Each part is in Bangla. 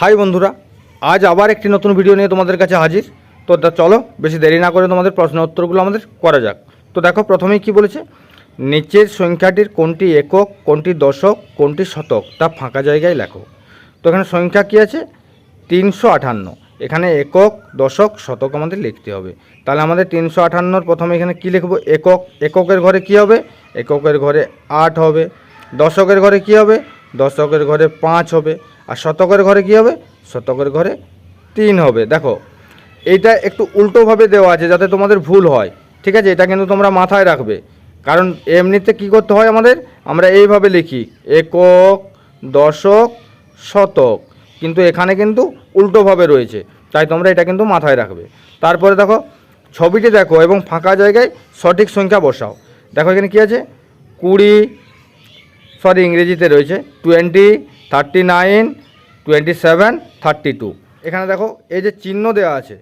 হাই বন্ধুরা, আজ আবার একটি নতুন ভিডিও নিয়ে তোমাদের কাছে হাজির। তো চলো, বেশি দেরি না করে তোমাদের প্রশ্ন উত্তরগুলো আমাদের করা যাক। তো দেখো, প্রথমেই কি বলেছে? নিচের সংখ্যাটির কোনটি একক, কোনটি দশক, কোনটি শতক? তা ফাঁকা জায়গায় লেখো। তো এখানে সংখ্যা কী আছে? তিনশো আটান্ন। এখানে একক, দশক, শতক আমাদের লিখতে হবে। তাহলে আমাদের তিনশো আটান্নর প্রথমে এখানে কি লিখব? একক। এককের ঘরে কি হবে? এককের ঘরে আট হবে। দশকের ঘরে কি হবে? দশকের ঘরে পাঁচ হবে। আর শতকের ঘরে কি হবে? শতকের ঘরে তিন হবে। দেখো, এইটা একটু উল্টোভাবে দেওয়া আছে যাতে তোমাদের ভুল হয়। ঠিক আছে? এটা কিন্তু তোমরা মাথায় রাখবে। কারণ এমনিতে কি করতে হয় আমাদের? আমরা এইভাবে লিখি, একক, দশক, শতক। কিন্তু এখানে কিন্তু উল্টোভাবে রয়েছে। তাই তোমরা এটা কিন্তু মাথায় রাখবে। তারপরে দেখো, ছবিটি দেখো এবং ফাঁকা জায়গায় সঠিক সংখ্যা বসাও। দেখো এখানে কি আছে? কুড়ি সরি ইংরেজিতে রয়েছে twenty thirty nine twenty seven thirty two এখানে দেখো, এই যে চিহ্ন দেওয়া আছে।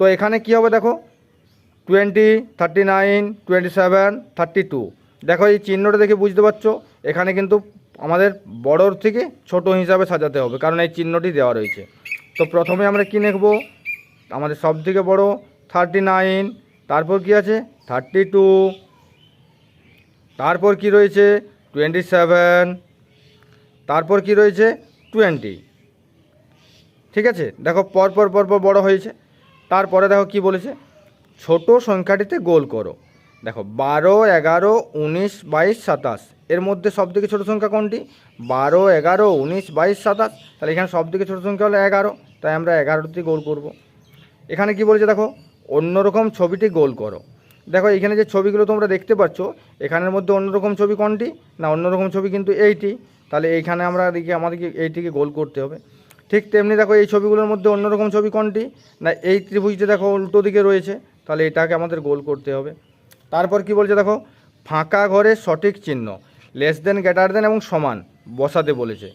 তো এখানে কি হবে দেখো? Twenty thirty nine twenty seven thirty two দেখো, এই চিহ্নটা দেখে বুঝতে পারছ? এখানে কিন্তু আমাদের বড়োর থেকে ছোট হিসাবে সাজাতে হবে, কারণ এই চিহ্নটি দেওয়া রয়েছে। তো প্রথমে আমরা কী লিখব? আমাদের সব থেকে বড়ো থার্টি নাইন তারপর কি আছে? থার্টি টু তারপর কি রয়েছে? টোয়েন্টি সেভেন তারপর কি রয়েছে? টোয়েন্টি ঠিক আছে? দেখো, পরপর পরপর বড় হয়েছে। তারপরে দেখো কি বলেছে? ছোট সংখ্যাটিতে গোল করো। দেখো, বারো, এগারো, উনিশ, বাইশ, সাতাশ। এর মধ্যে সব থেকে ছোটো সংখ্যা কোনটি? বারো, এগারো, উনিশ, বাইশ, সাতাশ। তাহলে এখানে সব থেকে ছোটো সংখ্যা হলো এগারো। তাই আমরা এগারোটি গোল করব। এখানে কি বলেছে দেখো? অন্যরকম ছবিটি গোল করো। দেখো, এখানে যে ছবিগুলো তোমরা দেখতে পাচ্ছ, এখানের মধ্যে অন্যরকম ছবি কোনটি? না, অন্যরকম ছবি কিন্তু এইটি। তাহলে এইখানে আমরা দিকে আমাদেরকে এইটিকে গোল করতে হবে। ঠিক তেমনি দেখো, এই ছবিগুলোর মধ্যে অন্যরকম ছবি কোনটি? না, এই ত্রিভুজটা দেখো, উল্টো দিকে রয়েছে। তাহলে এটাকে আমাদের গোল করতে হবে। তারপর কি বলছে দেখো, ফাঁকা ঘরে সঠিক চিহ্ন লেস দেন গ্রেটার দেন এবং সমান, বসাতে বলেছে।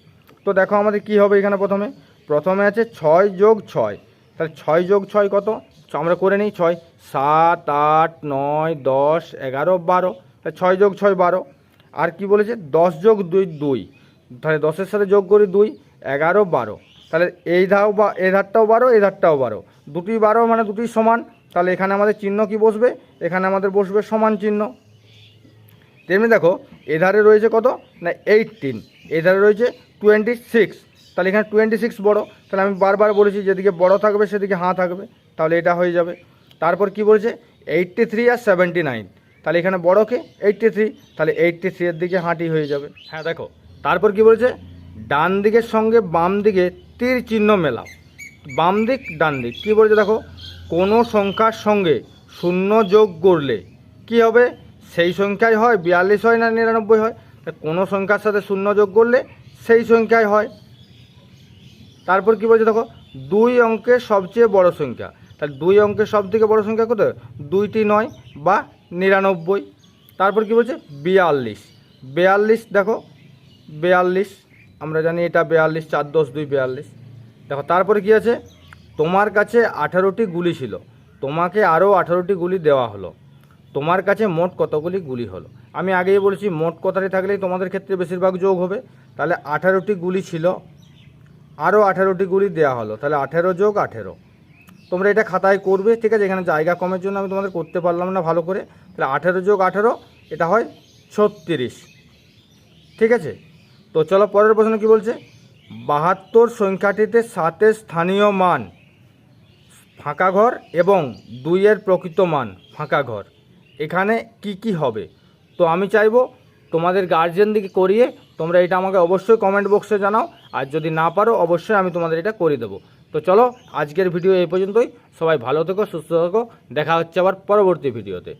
তো দেখো আমাদের কি হবে এখানে প্রথমে? প্রথমে আছে ছয় যোগ ছয়। তাহলে ছয় যোগ ছয় কত? আমরা করে নিই ছয়, সাত, আট, নয়, দশ, এগারো, বারো। তাহলে ছয় যোগ ছয়, বারো। আর কি বলেছে? দশ যোগ দুই দুই। তাহলে দশের সাথে যোগ করি দুই, এগারো, বারো। তাহলে এই ধাও বা, এই ধারটাও বারো, এই ধারটাও বারো। দুটি বারো মানে দুটি সমান। তাহলে এখানে আমাদের চিহ্ন কি বসবে? এখানে আমাদের বসবে সমান চিহ্ন। তেমনি দেখো এধারে রয়েছে কত? না এইটিন এধারে রয়েছে টোয়েন্টি সিক্স তাহলে এখানে টোয়েন্টি সিক্স বড়ো। তাহলে আমি বারবার বলেছি যেদিকে বড় থাকবে সেদিকে হাঁ থাকবে। তাহলে এটা হয়ে যাবে। তারপর কি বলছে? এইটটি থ্রি আর সেভেন্টি নাইন তাহলে এখানে বড়কে এইটটি থ্রি তাহলে এইটটি থ্রি এর দিকে হাঁটি হয়ে যাবে। হ্যাঁ দেখো। তারপর কি বলেছে? ডান দিকের সঙ্গে বাম দিকে তীর চিহ্ন মেলাও। বাম দিক ডান দিক। কী বলেছে দেখো? কোনো সংখ্যার সঙ্গে শূন্য যোগ করলে কি হবে? সেই সংখ্যায় হয় বিয়াল্লিশ হয় না নিরানব্বই হয়। তা কোনো সংখ্যার সাথে শূন্য যোগ করলে সেই সংখ্যায় হয়। তারপর কি বলছে দেখো, দুই অঙ্কের সবচেয়ে বড় সংখ্যা। তাহলে দুই অঙ্কের সব থেকে বড় সংখ্যা কত? দুইটি নয় বা নিরানব্বই। তারপর কি বলছে? বিয়াল্লিশ। বিয়াল্লিশ দেখো, বিয়াল্লিশ, আমরা জানি এটা বিয়াল্লিশ, চার, দশ, দুই, বিয়াল্লিশ। দেখো, তারপরে কি আছে? তোমার কাছে আঠারোটি গুলি ছিল। তোমাকে আরও আঠারোটি গুলি দেওয়া হলো। তোমার কাছে মোট কতগুলি গুলি হলো? আমি আগেই বলেছি, মোট কথাটি থাকলেই তোমাদের ক্ষেত্রে বেশিরভাগ যোগ হবে। তাহলে আঠারোটি গুলি ছিল। আরও আঠেরোটি গুলি দেওয়া হলো। তাহলে আঠেরো যোগ আঠেরো। তোমরা এটা খাতায় করবে, ঠিক আছে? এখানে জায়গা কমের জন্য আমি তোমাদের করতে পারলাম না ভালো করে। তাহলে আঠেরো যোগ আঠেরো, এটা হয় ছত্রিশ। ঠিক আছে? তো চলো পরের প্রশ্ন কি বলছে? বাহাত্তর সংখ্যাটিতে সাতের স্থানীয় মান ফাঁকা ঘর এবং দুইয়ের প্রকৃত মান ফাঁকা ঘর। এখানে কি কি হবে? তো আমি চাইব তোমাদের গার্জেন দিকে করিয়ে তোমরা এটা আমাকে অবশ্যই কমেন্ট বক্সে জানাও। আর যদি না পারো, অবশ্যই আমি তোমাদের এটা করে দেবো। তো চলো, আজকের ভিডিও এই পর্যন্তই। সবাই ভালো থেকো, সুস্থ থেকো। দেখা হচ্ছে আবার পরবর্তী ভিডিওতে